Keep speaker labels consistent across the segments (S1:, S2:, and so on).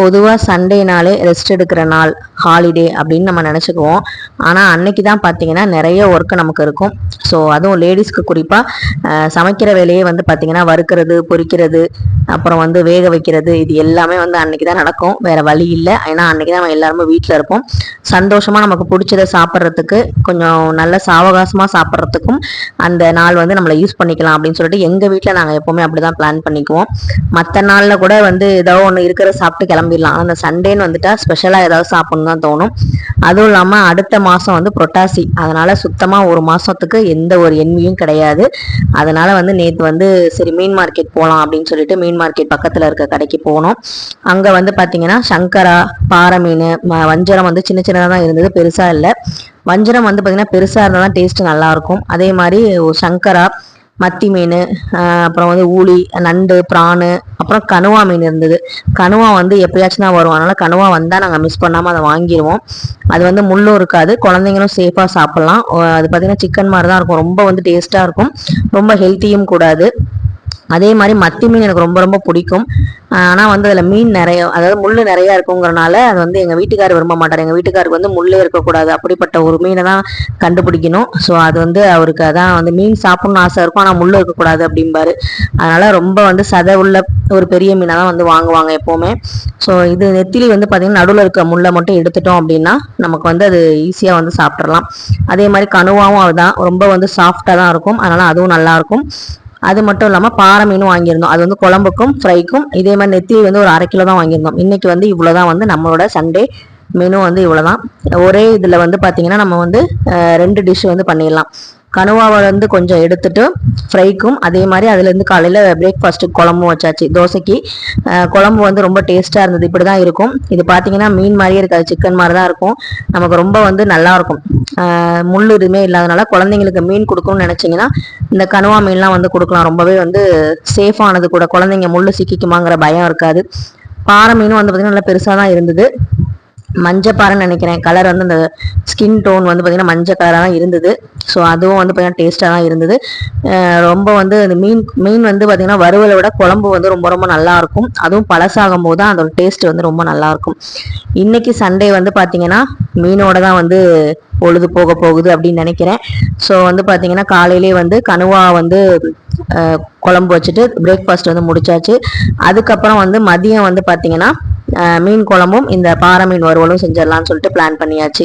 S1: பொதுவாக சண்டேனாலே ரெஸ்ட் எடுக்கிற நாள் ஹாலிடே அப்படின்னு நம்ம நினச்சிக்குவோம். ஆனால் அன்னைக்கு தான் பார்த்தீங்கன்னா நிறைய ஒர்க்கு நமக்கு இருக்கும். ஸோ அதுவும் லேடிஸ்க்கு குறிப்பாக சமைக்கிற வேலையே வந்து பார்த்தீங்கன்னா வறுக்கிறது பொறிக்கிறது அப்புறம் வந்து வேக வைக்கிறது இது எல்லாமே வந்து அன்னைக்கு தான் நடக்கும். வேறு வழி இல்லை. ஏன்னா அன்னைக்கு தான் நம்ம எல்லாருமே வீட்டில் இருப்போம். சந்தோஷமாக நமக்கு பிடிச்சதை சாப்பிட்றதுக்கு கொஞ்சம் நல்ல சாவகாசமாக சாப்பிட்றதுக்கும் அந்த நாள் வந்து நம்மளை யூஸ் பண்ணிக்கலாம் அப்படின்னு சொல்லிட்டு எங்கள் வீட்டில் நாங்கள் எப்போவுமே அப்படி தான் பிளான் பண்ணிக்குவோம். மற்ற நாளில் கூட வந்து ஏதோ ஒன்று இருக்கிற சாப்பிட்டு கிளம்பி கிளம்பிடலாம் ஆனால் அந்த சண்டேன்னு வந்துட்டா ஸ்பெஷலாக ஏதாவது சாப்பிட்ணுன்னு தான் தோணும். அதுவும் இல்லாமல் அடுத்த மாதம் வந்து புரட்டாசி. அதனால் சுத்தமாக ஒரு மாதத்துக்கு எந்த ஒரு எண்மையும் கிடையாது. அதனால் வந்து நேற்று வந்து சரி மீன் மார்க்கெட் போகலாம் அப்படின்னு சொல்லிட்டு மீன் மார்க்கெட் பக்கத்தில் இருக்க கடைக்கு போனோம். அங்கே வந்து பார்த்தீங்கன்னா சங்கரா பாறை மீன் வஞ்சரம் வந்து சின்ன சின்னதாக தான் இருந்தது பெருசாக இல்லை. வஞ்சரம் வந்து பார்த்தீங்கன்னா பெருசாக இருந்தால் தான் டேஸ்ட் நல்லாயிருக்கும் அதே மாதிரி ஒரு சங்கரா மத்தி மீன் அப்புறம் வந்து ஊளி நண்டு பிரானு அப்புறம் கனுவா மீன் இருந்தது. கனுவா வந்து எப்பயாச்சும் தான் வரும். அதனால் கனுவா வந்தால் நாங்கள் மிஸ் பண்ணாமல் அதை வாங்கிடுவோம் அது வந்து முள்ளும் இருக்காது. குழந்தைங்களும் சேஃபாக சாப்பிட்லாம். அது பார்த்தீங்கன்னா சிக்கன் மாதிரி தான் இருக்கும். ரொம்ப வந்து டேஸ்ட்டாக இருக்கும். ரொம்ப ஹெல்த்தியும் கூடாது. அதே மாதிரி மத்தி மீன் எனக்கு ரொம்ப ரொம்ப பிடிக்கும். ஆனால் வந்து அதில் மீன் நிறைய அதாவது முள் நிறையா இருக்குங்கிறனால அது வந்து எங்கள் வீட்டுக்காரர் விரும்ப மாட்டார். எங்கள் வீட்டுக்காருக்கு வந்து முள்ளே இருக்கக்கூடாது அப்படிப்பட்ட ஒரு மீனை தான் கண்டுபிடிக்கணும். ஸோ அது வந்து அவருக்கு அதான் வந்து மீன் சாப்பிட்ணும்னு ஆசை இருக்கும். ஆனால் முள் இருக்கக்கூடாது அப்படிம்பாரு. அதனால் ரொம்ப வந்து சதை உள்ள ஒரு பெரிய மீனை தான் வந்து வாங்குவாங்க எப்போவுமே. ஸோ இது நெத்திலி வந்து பார்த்திங்கன்னா நடுவில் இருக்க முள்ளை மட்டும் எடுத்துட்டோம் அப்படின்னா நமக்கு வந்து அது ஈஸியாக வந்து சாப்பிட்றலாம் அதே மாதிரி கனுவாவும் அதுதான். ரொம்ப வந்து சாஃப்டாக தான் இருக்கும். அதனால் அதுவும் நல்லாயிருக்கும் அது மட்டும் இல்லாமல் பாறை மீனும் வாங்கியிருந்தோம். அது வந்து குழம்புக்கும் ஃப்ரைக்கும் இதே மாதிரி நெத்திலி வந்து ஒரு அரை கிலோ தான் வாங்கியிருந்தோம். இன்றைக்கி வந்து இவ்வளோ தான் வந்து நம்மளோட சண்டே மெனு வந்து இவ்வளோ தான் ஒரே இதில் வந்து பார்த்தீங்கன்னா நம்ம வந்து ரெண்டு டிஷ் வந்து பண்ணிடலாம். கனுவாவை வந்து கொஞ்சம் எடுத்துட்டு ஃப்ரைக்கும் அதே மாதிரி அதுலேருந்து காலையில் பிரேக்ஃபாஸ்ட்டுக்கு குழம்பும் வச்சாச்சு. தோசைக்கு குழம்பு வந்து ரொம்ப டேஸ்ட்டாக இருந்தது. இப்படி தான் இருக்கும். இது பார்த்தீங்கன்னா மீன் மாதிரியே இருக்காது. சிக்கன் மாதிரி தான் இருக்கும். நமக்கு ரொம்ப வந்து நல்லா இருக்கும். முள் எதுவுமே இல்லாதனால குழந்தைங்களுக்கு மீன் கொடுக்கணும்னு நினச்சிங்கன்னா இந்த கனுவா மீன்லாம் வந்து கொடுக்கலாம். ரொம்பவே வந்து சேஃபானது கூட. குழந்தைங்க முள் சிக்கிக்குமாங்கிற பயம் இருக்காது. பாறை மீனும் வந்து பார்த்திங்கன்னா நல்லா பெருசாக தான் இருந்தது. மஞ்சள் பாறைன்னு நினைக்கிறேன். கலர் வந்து அந்த ஸ்கின் டோன் வந்து பார்த்திங்கன்னா மஞ்சள் கலராக தான் இருந்தது. ஸோ அதுவும் வந்து பார்த்திங்கன்னா டேஸ்ட்டாக தான் இருந்தது. ரொம்ப வந்து அந்த மீன் மீன் வந்து பார்த்திங்கன்னா வறுவலை விட குழம்பு வந்து ரொம்ப ரொம்ப நல்லா இருக்கும். அதுவும் பழசாகும் போது தான் அதோட டேஸ்ட் வந்து ரொம்ப நல்லாயிருக்கும் இன்றைக்கி சண்டே வந்து பார்த்திங்கன்னா மீனோட தான் வந்து பொழுது போக போகுது அப்படின்னு நினைக்கிறேன். ஸோ வந்து பார்த்தீங்கன்னா காலையிலே வந்து கனுவா வந்து குழம்பு வச்சுட்டு பிரேக்ஃபாஸ்ட் வந்து முடிச்சாச்சு. அதுக்கப்புறம் வந்து மதியம் வந்து பார்த்தீங்கன்னா மீன் குழம்பும் இந்த பாறை மீன் வறுவலும் செஞ்சிடலாம்னு சொல்லிட்டு பிளான் பண்ணியாச்சு.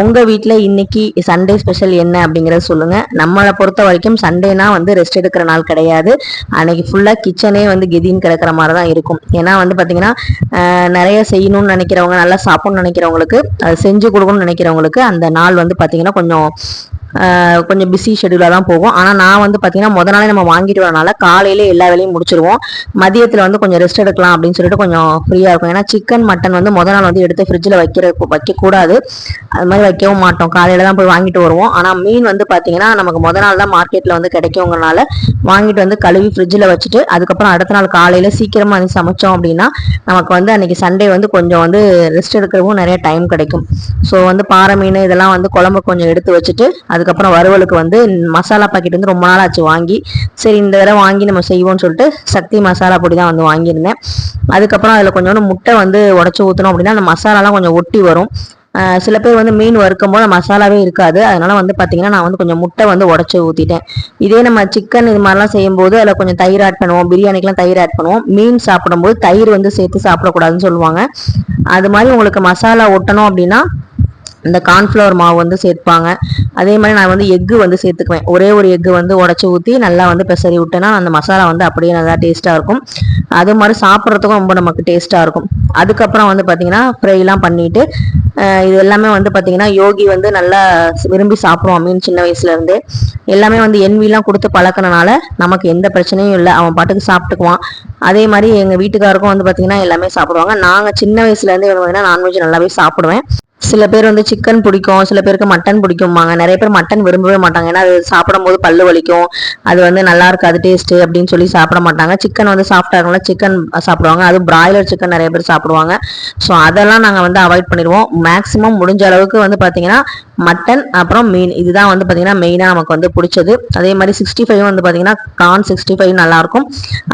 S1: உங்கள் வீட்டில் இன்னைக்கு சண்டே ஸ்பெஷல் என்ன அப்படிங்கிறத சொல்லுங்கள் நம்மளை பொறுத்த வரைக்கும் சண்டேனா வந்து ரெஸ்ட் எடுக்கிற நாள் கிடையாது. அன்னைக்கு ஃபுல்லாக கிச்சனே வந்து கெதின்னு கிடக்கிற மாதிரி தான் இருக்கும். ஏன்னா வந்து பார்த்தீங்கன்னா நிறைய செய்யணும்னு நினைக்கிறவங்க நல்லா சாப்பிடணும்னு நினைக்கிறவங்களுக்கு அது செஞ்சு கொடுக்கணும்னு நினைக்கிறவங்களுக்கு அந்த நாள் வந்து பார்த்தீங்கன்னா கொஞ்சம் கொஞ்சம் பிஸி ஷெடியூலாக தான் போகும். ஆனால் நான் வந்து பார்த்தீங்கன்னா முத நாளே நம்ம வாங்கிட்டு வரனால காலையிலே எல்லா வேலையும் முடிச்சிருவோம். மதியத்தில் வந்து கொஞ்சம் ரெஸ்ட் எடுக்கலாம் அப்படின்னு சொல்லிட்டு கொஞ்சம் ஃப்ரீயாக இருக்கும். ஏன்னா சிக்கன் மட்டன் வந்து முத நாள் வந்து எடுத்து ஃப்ரிட்ஜில் வைக்கிற வைக்கக்கூடாது. அது மாதிரி வைக்கவும் மாட்டோம். காலையில் தான் போய் வாங்கிட்டு வருவோம். ஆனால் மீன் வந்து பார்த்தீங்கன்னா நமக்கு முத நாள் தான் மார்க்கெட்டில் வந்து கிடைக்குங்கிறனால வாங்கிட்டு வந்து கழுவி ஃப்ரிட்ஜில் வச்சுட்டு அதுக்கப்புறம் அடுத்த நாள் காலையில் சீக்கிரமாக வந்து சமைச்சோம் அப்படின்னா நமக்கு வந்து அன்னைக்கு சண்டே வந்து கொஞ்சம் வந்து ரெஸ்ட் எடுக்கிறவும் நிறைய டைம் கிடைக்கும். ஸோ வந்து பாறை மீன் இதெல்லாம் வந்து குழம்பு கொஞ்சம் எடுத்து வச்சுட்டு அதுக்கப்புறம் வறுவலுக்கு வந்து மசாலா பாக்கெட் வந்து ரொம்ப நாள் ஆச்சு வாங்கி சரி இந்த தடவை வாங்கி நம்ம செய்வோம்னு சொல்லிட்டு சக்தி மசாலா பொடி தான் வந்து வாங்கியிருந்தேன். அதுக்கப்புறம் அதில் கொஞ்சோண்டு முட்டை வந்து உடச்சி ஊற்றணும் அப்படின்னா அந்த மசாலாலாம் கொஞ்சம் ஒட்டி வரும். சில பேர் வந்து மீன் வறுக்கும் போது மசாலாவே இருக்காது. அதனால வந்து பார்த்தீங்கன்னா நான் வந்து கொஞ்சம் முட்டை வந்து உடச்சி ஊற்றிட்டேன் இதே நம்ம சிக்கன் இது மாதிரிலாம் செய்யும்போது அதில் கொஞ்சம் தயிர் ஆட் பண்ணுவோம். பிரியாணிக்கெலாம் தயிர் ஆட் பண்ணுவோம். மீன் சாப்பிடும்போது தயிர் வந்து சேர்த்து சாப்பிடக்கூடாதுன்னு சொல்லுவாங்க. அது மாதிரி உங்களுக்கு மசாலா ஒட்டணும் அப்படின்னா இந்த கார்ன்ஃப்ளவர் மாவு வந்து சேர்ப்பாங்க. அதே மாதிரி நான் வந்து எக்கு வந்து சேர்த்துக்குவேன். ஒரே ஒரு எக்கு வந்து உடச்சி ஊற்றி நல்லா வந்து பெசரி விட்டேன்னா அந்த மசாலா வந்து அப்படியே நல்லா டேஸ்ட்டாக இருக்கும். அது மாதிரி சாப்பிட்றதுக்கும் ரொம்ப நமக்கு டேஸ்ட்டாக இருக்கும். அதுக்கப்புறம் வந்து பார்த்தீங்கன்னா ஃப்ரைலாம் பண்ணிட்டு இது எல்லாமே வந்து பார்த்தீங்கன்னா யோகி வந்து நல்லா விரும்பி சாப்பிடுவான் மீன் சின்ன வயசுலேருந்து எல்லாமே வந்து என்விலாம் கொடுத்து பழக்கினால நமக்கு எந்த பிரச்சனையும் இல்லை. அவன் பாட்டுக்கு சாப்பிட்டுக்குவான். அதே மாதிரி எங்கள் வீட்டுக்காருக்கும் வந்து பார்த்தீங்கன்னா எல்லாமே சாப்பிடுவாங்க. நாங்கள் சின்ன வயசுலேருந்தே வந்து பார்த்தீங்கன்னா நான்வெஜ் நல்லாவே சாப்பிடுவேன். சில பேர் வந்து சிக்கன் பிடிக்கும் சில பேருக்கு மட்டன் பிடிக்கும்பாங்க. நிறைய பேர் மட்டன் விரும்பவே மாட்டாங்க. ஏன்னா அது சாப்பிடும் போது பல்லு வலிக்கும். அது வந்து நல்லா இருக்காது டேஸ்ட்டு அப்படின்னு சொல்லி சாப்பிட மாட்டாங்க. சிக்கன் வந்து சாஃப்டாக இருக்கும்ல சிக்கன் சாப்பிடுவாங்க. அது பிராய்லர் சிக்கன் நிறைய பேர் சாப்பிடுவாங்க. ஸோ அதெல்லாம் நாங்கள் வந்து அவாய்ட் பண்ணிடுவோம். மேக்ஸிமம் முடிஞ்ச அளவுக்கு வந்து பார்த்தீங்கன்னா மட்டன் அப்புறம் மீன். இதுதான் வந்து பார்த்தீங்கன்னா மெயினாக நமக்கு வந்து பிடிச்சது. அதே மாதிரி சிக்ஸ்டி ஃபைவ் வந்து பார்த்தீங்கன்னா கார்ன் சிக்ஸ்டி ஃபைவ் நல்லாயிருக்கும்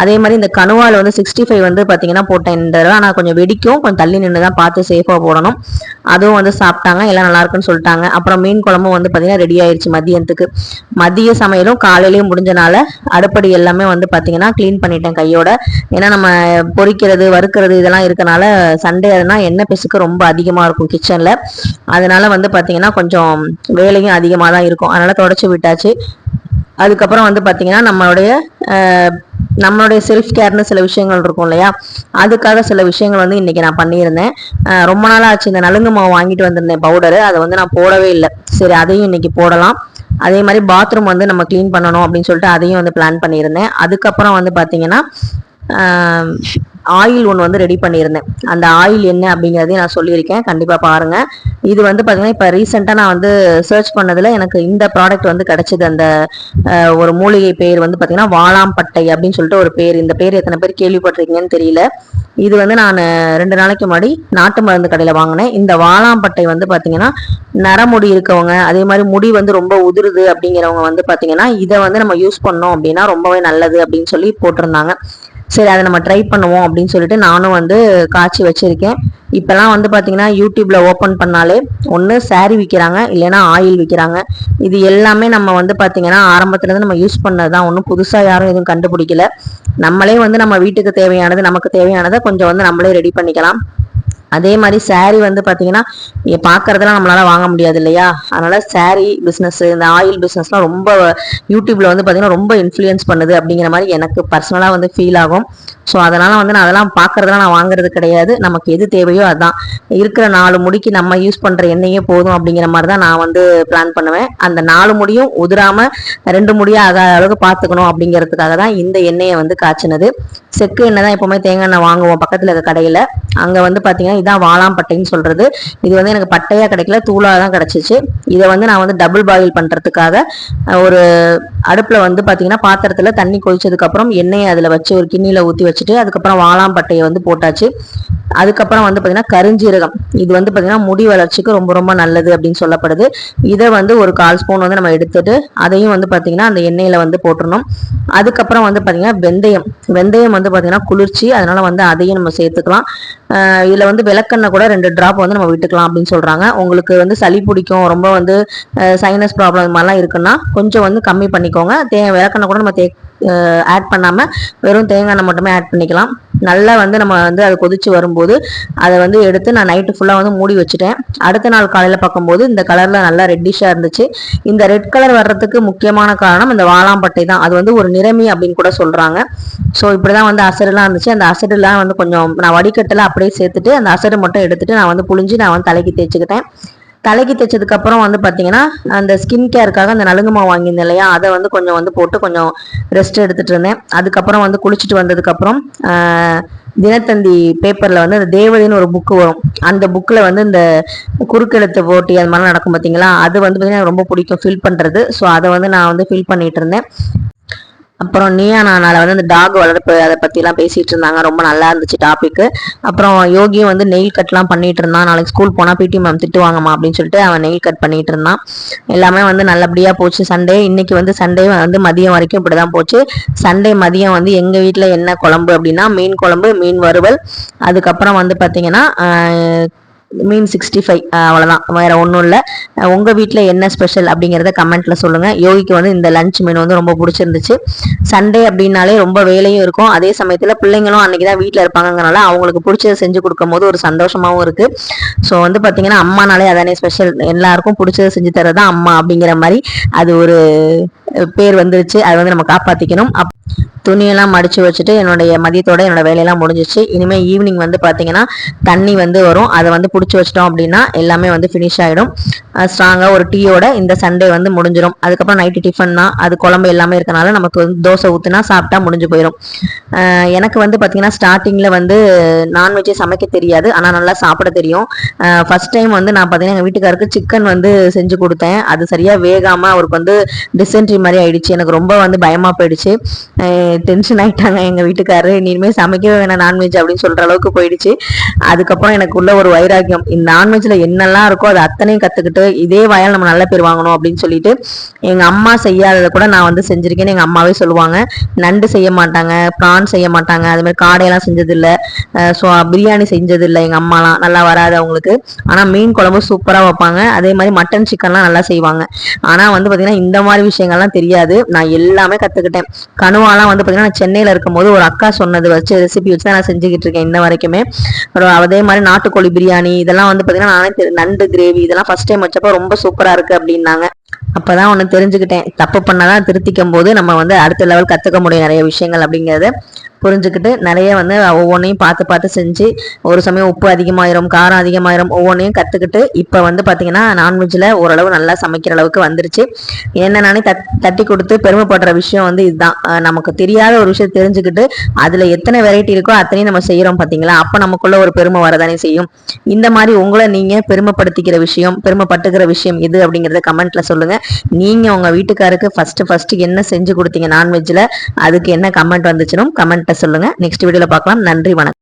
S1: அதே மாதிரி இந்த கணுவால் வந்து சிக்ஸ்டி ஃபைவ் வந்து பார்த்தீங்கன்னா போட்டேன் இந்த தடவை ஆனால் கொஞ்சம் வெடிக்கும். கொஞ்சம் தள்ளி நின்று தான் பார்த்து சேஃபாக போடணும். அதுவும் வந்து சாப்பிட்டாங்க எல்லாம் நல்லா இருக்குன்னு சொல்லிட்டாங்க. அப்புறம் மீன் குழம்பும் வந்து பார்த்தீங்கன்னா ரெடி ஆயிடுச்சு மதியத்துக்கு. மதிய சமையலும் காலையிலையும் முடிஞ்சனால அடுப்படி எல்லாமே வந்து பார்த்தீங்கன்னா க்ளீன் பண்ணிட்டேன் கையோட. ஏன்னா நம்ம பொரிக்கிறது வறுக்கிறது இதெல்லாம் இருக்கனால சண்டே அதுனா எண்ணெய் பிசுக்கு ரொம்ப அதிகமாக இருக்கும் கிச்சனில் அதனால வந்து பார்த்தீங்கன்னா கொஞ்சம் வேலையும் அதிகமாக தான் இருக்கும். அதனால தொடச்சி விட்டாச்சு. அதுக்கப்புறம் வந்து பார்த்தீங்கன்னா நம்மளுடைய நம்மளுடைய செல்ஃப் கேர்னு சில விஷயங்கள் இருக்கும் இல்லையா? அதுக்காக சில விஷயங்கள் வந்து இன்னைக்கு நான் பண்ணியிருந்தேன். ரொம்ப நாளாக ஆச்சு. இந்த நலுங்கு மாவு வாங்கிட்டு வந்திருந்தேன் பவுடரு அதை வந்து நான் போடவே இல்லை. சரி அதையும் இன்னைக்கு போடலாம். அதே மாதிரி பாத்ரூம் வந்து நம்ம க்ளீன் பண்ணணும் அப்படின்னு சொல்லிட்டு அதையும் வந்து பிளான் பண்ணியிருந்தேன். அதுக்கப்புறம் வந்து பார்த்தீங்கன்னா ஆயில் ஒன்று வந்து ரெடி பண்ணியிருந்தேன். அந்த ஆயில் என்ன அப்படிங்கிறதையும் நான் சொல்லியிருக்கேன். கண்டிப்பாக பாருங்கள் இது வந்து பார்த்திங்கன்னா இப்போ ரீசெண்டாக நான் வந்து சர்ச் பண்ணதில் எனக்கு இந்த ப்ராடக்ட் வந்து கிடச்சிது. அந்த ஒரு மூலிகை பேர் வந்து பார்த்தீங்கன்னா வாளாம்பட்டை அப்படின்னு சொல்லிட்டு ஒரு பேர். இந்த பேர் எத்தனை பேர் கேள்விப்பட்டிருக்கீங்கன்னு தெரியல. இது வந்து நான் ரெண்டு நாளைக்கு முன்னாடி நாட்டு மருந்து கடையில் வாங்கினேன். இந்த வாளாம்பட்டை வந்து பார்த்தீங்கன்னா நரமுடி இருக்கவங்க அதே மாதிரி முடி வந்து ரொம்ப உதிருது அப்படிங்கிறவங்க வந்து பார்த்தீங்கன்னா இதை வந்து நம்ம யூஸ் பண்ணோம் அப்படின்னா ரொம்பவே நல்லது அப்படின்னு சொல்லி போட்டிருந்தாங்க. சரி அதை நம்ம ட்ரை பண்ணுவோம் அப்படின்னு சொல்லிட்டு நானும் வந்து காய்ச்சி வச்சுருக்கேன். இப்போல்லாம் வந்து பார்த்தீங்கன்னா யூடியூப்பில் ஓப்பன் பண்ணாலே ஒன்று சாரி விற்கிறாங்க இல்லைன்னா ஆயில் விற்கிறாங்க இது எல்லாமே நம்ம வந்து பார்த்தீங்கன்னா ஆரம்பத்துலேருந்து நம்ம யூஸ் பண்ணது தான் ஒன்றும் புதுசாக யாரும் எதுவும் கண்டுபிடிக்கல. நம்மளே வந்து நம்ம வீட்டுக்கு தேவையானது நமக்கு தேவையானதை கொஞ்சம் வந்து நம்மளே ரெடி பண்ணிக்கலாம். அதே மாதிரி சாரி வந்து பார்த்தீங்கன்னா நீங்கள் பார்க்குறதெல்லாம் நம்மளால வாங்க முடியாது இல்லையா? அதனால சாரி பிஸ்னஸ் இந்த ஆயில் பிஸ்னஸ்லாம் ரொம்ப யூடியூப்ல வந்து பார்த்தீங்கன்னா ரொம்ப இன்ஃப்ளூயன்ஸ் பண்ணுது அப்படிங்கிற மாதிரி எனக்கு பர்சனலாக வந்து ஃபீல் ஆகும். ஸோ அதனால் வந்து நான் அதெல்லாம் பார்க்குறதெல்லாம் நான் வாங்குறது கிடையாது. நமக்கு எது தேவையோ அதுதான் இருக்கிற நாலு முடிக்கு நம்ம யூஸ் பண்ணுற எண்ணெயே போதும் அப்படிங்கிற மாதிரி தான் நான் வந்து பிளான் பண்ணுவேன். அந்த நாலு முடியும் உதிராமல் ரெண்டு முடியாக ஆகாத அளவுக்கு பார்த்துக்கணும் அப்படிங்கிறதுக்காக தான் இந்த எண்ணெயை வந்து காய்ச்சினது. செக்கு எண்ணெய் தான் எப்போவுமே தேங்காய் எண்ணெய் வாங்குவோம் பக்கத்தில் இருக்க கடையில். அங்கே வந்து பார்த்தீங்கன்னா இதான் வாழாம்பட்டைன்னு சொல்றது. இது வந்து எனக்கு பட்டையாக கிடைக்கல தூளாக தான் கிடச்சிச்சு. இதை வந்து நான் வந்து டபுள் பாயில் பண்ணுறதுக்காக ஒரு அடுப்பில் வந்து பார்த்தீங்கன்னா பாத்திரத்தில் தண்ணி கொதிச்சதுக்கப்புறம் எண்ணெயை அதில் வச்சு ஒரு கிண்ணியில் ஊற்றி வச்சுட்டு அதுக்கப்புறம் வாழாம்பட்டையை வந்து போட்டாச்சு. அதுக்கப்புறம் வந்து பார்த்தீங்கன்னா கருஞ்சீரகம். இது வந்து பார்த்தீங்கன்னா முடி வளர்ச்சிக்கு ரொம்ப ரொம்ப நல்லது அப்படின்னு சொல்லப்படுது. இதை வந்து ஒரு கால் ஸ்பூன் வந்து நம்ம எடுத்துட்டு அதையும் வந்து பார்த்தீங்கன்னா அந்த எண்ணெயில் வந்து போட்டுடணும். அதுக்கப்புறம் வந்து பார்த்தீங்கன்னா வெந்தயம். வெந்தயம் வந்து பார்த்தீங்கன்னா குளிர்ச்சி. அதனால வந்து அதையும் நம்ம சேர்த்துக்கலாம். இதில் வந்து விளக்கெண்ணெய் கூட ரெண்டு ட்ராப் வந்து நம்ம விட்டுக்கலாம் அப்படின்னு சொல்கிறாங்க உங்களுக்கு வந்து சளி பிடிக்கும் ரொம்ப வந்து சைனஸ் ப்ராப்ளம் மாதிரிலாம் இருக்குன்னா கொஞ்சம் வந்து கம்மி பண்ணிக்கோங்க. தே விளக்கெண்ணெய் கூட நம்ம தே ஆட் பண்ணாமல் வெறும் தேங்காய் எண்ணெய் மட்டுமே ஆட் பண்ணிக்கலாம். நல்லா வந்து நம்ம வந்து அது கொதிச்சு வரும்போது அதை வந்து எடுத்து நான் நைட்டு ஃபுல்லாக வந்து மூடி வச்சுட்டேன். அடுத்த நாள் காலையில் பார்க்கும்போது இந்த கலரில் நல்லா ரெட்டிஷாக இருந்துச்சு. இந்த ரெட் கலர் வர்றதுக்கு முக்கியமான காரணம் இந்த வாழாம்பட்டை தான். அது வந்து ஒரு நிறமி அப்படின்னு கூட சொல்கிறாங்க ஸோ இப்படி தான் வந்து அசடுலாம் இருந்துச்சு. அந்த அசடுலாம் வந்து கொஞ்சம் நான் வடிகட்டில் அப்படியே சேர்த்துட்டு அந்த அசடு மட்டும் எடுத்துட்டு நான் வந்து புழிஞ்சு நான் வந்து தலைக்கு தேய்ச்சிக்கிட்டேன். தலைக்கு தைச்சதுக்கப்புறம் வந்து பார்த்தீங்கன்னா அந்த ஸ்கின் கேருக்காக அந்த நலுங்கு மாவு வாங்கியிருந்தேன் இல்லையா? அதை வந்து கொஞ்சம் வந்து போட்டு கொஞ்சம் ரெஸ்ட் எடுத்துகிட்டு இருந்தேன். அதுக்கப்புறம் வந்து குளிச்சுட்டு வந்ததுக்கப்புறம் தினத்தந்தி பேப்பரில் வந்து அந்த தேவதைன்னு ஒரு புக்கு வரும். அந்த புக்கில் வந்து இந்த குறுக்கெழுத்து போட்டி அது மாதிரிலாம் நடக்கும் பார்த்தீங்களா அது வந்து பார்த்திங்கன்னா ரொம்ப பிடிக்கும். ஃபில் பண்ணுறது ஸோ அதை வந்து நான் வந்து ஃபில் பண்ணிகிட்டு இருந்தேன். அப்புறம் நீயா நானால வந்து அந்த டாக் வளர்ப்பு அதை பற்றிலாம் பேசிகிட்டு இருந்தாங்க ரொம்ப நல்லா இருந்துச்சு டாப்பிக்கு அப்புறம் யோகியும் வந்து நெயில் கட்லாம் பண்ணிட்டு இருந்தான் நாளைக்கு ஸ்கூல் போனால் பிடி மேம் திட்டுவாங்கம்மா அப்படின்னு சொல்லிட்டு அவன் நெயில் கட் பண்ணிட்டு இருந்தான் எல்லாமே வந்து நல்லபடியாக போச்சு. சண்டே இன்னைக்கு வந்து சண்டே வந்து மதியம் வரைக்கும் இப்படி தான் போச்சு. சண்டே மதியம் வந்து எங்கள் வீட்டில் என்ன குழம்பு அப்படின்னா மீன் குழம்பு மீன் வறுவல். அதுக்கப்புறம் வந்து பார்த்தீங்கன்னா மீன் சிக்ஸ்டி ஃபைவ் அவ்வளோதான் வேறு ஒன்றும் இல்லை. உங்கள் வீட்டில் என்ன ஸ்பெஷல் அப்படிங்கிறத கமெண்ட்டில் சொல்லுங்கள் யோகிக்கு வந்து இந்த லஞ்ச் மெனு வந்து ரொம்ப பிடிச்சிருந்துச்சு. சண்டே அப்படின்னாலே ரொம்ப வேலையும் இருக்கும். அதே சமயத்தில் பிள்ளைங்களும் அன்றைக்கி தான் வீட்டில் இருப்பாங்கங்கிறனால அவங்களுக்கு பிடிச்சதை செஞ்சு கொடுக்கும் போது ஒரு சந்தோஷமாகவும் இருக்குது ஸோ வந்து பார்த்திங்கன்னா அம்மானாலே அதானே ஸ்பெஷல் எல்லாருக்கும் பிடிச்சதை செஞ்சு தரதான் அம்மா அப்படிங்கிற மாதிரி. அது ஒரு பேர் வந்துருச்சு. அதை வந்து நம்ம காப்பாற்றிக்கணும் அப் துணியெல்லாம் மடித்து வச்சுட்டு என்னுடைய மதியத்தோட என்னோட வேலையெல்லாம் முடிஞ்சிச்சு இனிமேல் ஈவினிங் வந்து பார்த்தீங்கன்னா தண்ணி வந்து வரும். அதை வந்து பிடிச்சி வச்சிட்டோம் அப்படின்னா எல்லாமே வந்து ஃபினிஷ் ஆகிடும் ஸ்ட்ராங்காக ஒரு டீயோட இந்த சண்டே வந்து முடிஞ்சிடும் அதுக்கப்புறம் நைட்டு டிஃபன் தான். அது குழம்பு எல்லாமே இருக்கனால நமக்கு வந்து தோசை ஊற்றுனா சாப்பிட்டா முடிஞ்சு போயிடும் எனக்கு வந்து பார்த்தீங்கன்னா ஸ்டார்டிங்கில் வந்து நான்வெஜ்ஜே சமைக்க தெரியாது. ஆனால் நல்லா சாப்பிட தெரியும். ஃபஸ்ட் டைம் வந்து நான் பார்த்தீங்கன்னா எங்கள் வீட்டுக்காருக்கு சிக்கன் வந்து செஞ்சு கொடுத்தேன். அது சரியாக வேகாமல் அவருக்கு வந்து டிசென்ட்ரி மாதிரி ஆயிடுச்சு. எனக்கு ரொம்ப வந்து பயமாக போயிடுச்சு. டென்ஷன் ஆயிட்டாங்க எங்கள் வீட்டுக்காரரு இனிமேல் சமைக்கவே வேணாம் நான்வெஜ் அப்படின்னு சொல்கிற அளவுக்கு போயிடுச்சு. அதுக்கப்புறம் எனக்கு உள்ள ஒரு வைராக்கியம். இந்த நான்வெஜ்ல என்னெல்லாம் இருக்கோ அது அத்தனையும் கற்றுக்கிட்டு இதே வாயால் நம்ம நல்ல பேர் வாங்கணும் அப்படின்னு சொல்லிட்டு எங்கள் அம்மா செய்யாததை கூட நான் வந்து செஞ்சிருக்கேன்னு எங்கள் அம்மாவே சொல்லுவாங்க. நண்டு செய்ய மாட்டாங்க ப்ரான் செய்ய மாட்டாங்க. அது மாதிரி காடையெல்லாம் செஞ்சதில்லை. ஸோ பிரியாணி செஞ்சதில்லை எங்கள் அம்மாலாம். நல்லா வராது அவங்களுக்கு. ஆனால் மீன் குழம்பு சூப்பராக வைப்பாங்க. அதே மாதிரி மட்டன் சிக்கன்லாம் நல்லா செய்வாங்க. ஆனால் வந்து பார்த்திங்கன்னா இந்த மாதிரி விஷயங்கள்லாம் தெரியாது. நான் எல்லாமே கற்றுக்கிட்டேன் கனுவாலாம் வந்து பார்த்தீங்கன்னா நான் சென்னையில் இருக்கும்போது ஒரு அக்கா சொன்னது வச்சு ரெசிபி வச்சு தான் நான் செஞ்சுக்கிட்டு இருக்கேன் இன்ன வரைக்குமே. அதே மாதிரி நாட்டுக்கோழி பிரியாணி இதெல்லாம் வந்து பார்த்தீங்கன்னா நானே தெரி- நண்டு கிரேவி இதெல்லாம் ஃபஸ்ட் டைம் வச்சப்போ ரொம்ப சூப்பராக இருக்கு அப்படின்னாங்க. அப்போதான் ஒன்று தெரிஞ்சுக்கிட்டேன். தப்பு பண்ணாதான் திருத்திக்கும் போது நம்ம வந்து அடுத்த லெவல் கற்றுக்க முடியும் நிறைய விஷயங்கள் அப்படிங்கிறத. புரிஞ்சுக்கிட்டு நிறைய வந்து ஒவ்வொன்றையும் பார்த்து பார்த்து செஞ்சு ஒரு சமயம் உப்பு அதிகமாயிரும் காரம் அதிகமாயிரும் ஒவ்வொன்றையும் கற்றுக்கிட்டு இப்போ வந்து பார்த்திங்கன்னா நான்வெஜ்ஜில் ஓரளவு நல்லா சமைக்கிற அளவுக்கு வந்துருச்சு. என்ன நானே தட் தட்டி கொடுத்து பெருமைப்படுற விஷயம் வந்து இதுதான். நமக்கு தெரியாத ஒரு விஷயம் தெரிஞ்சுக்கிட்டு அதில் எத்தனை வெரைட்டி இருக்கோ அத்தனையும் நம்ம செய்கிறோம் பார்த்தீங்களா அப்போ நமக்குள்ள ஒரு பெருமை வரதானே செய்யும். இந்த மாதிரி உங்களை நீங்கள் பெருமைப்படுத்திக்கிற விஷயம் பெருமைப்பட்டுக்கிற விஷயம் எது அப்படிங்கிறத கமெண்ட்ல சொல்லுங்க. நீங்கள் உங்கள் வீட்டுக்காருக்கு ஃபஸ்ட்டு ஃபஸ்ட்டு என்ன செஞ்சு கொடுத்தீங்க நான்வெஜ்ஜில் அதுக்கு என்ன கமெண்ட் வந்துச்சுன்னு கமெண்ட்டை சொல்லுங்க. நெக்ஸ்ட் வீடியோவில் பார்க்கலாம். நன்றி வணக்கம்.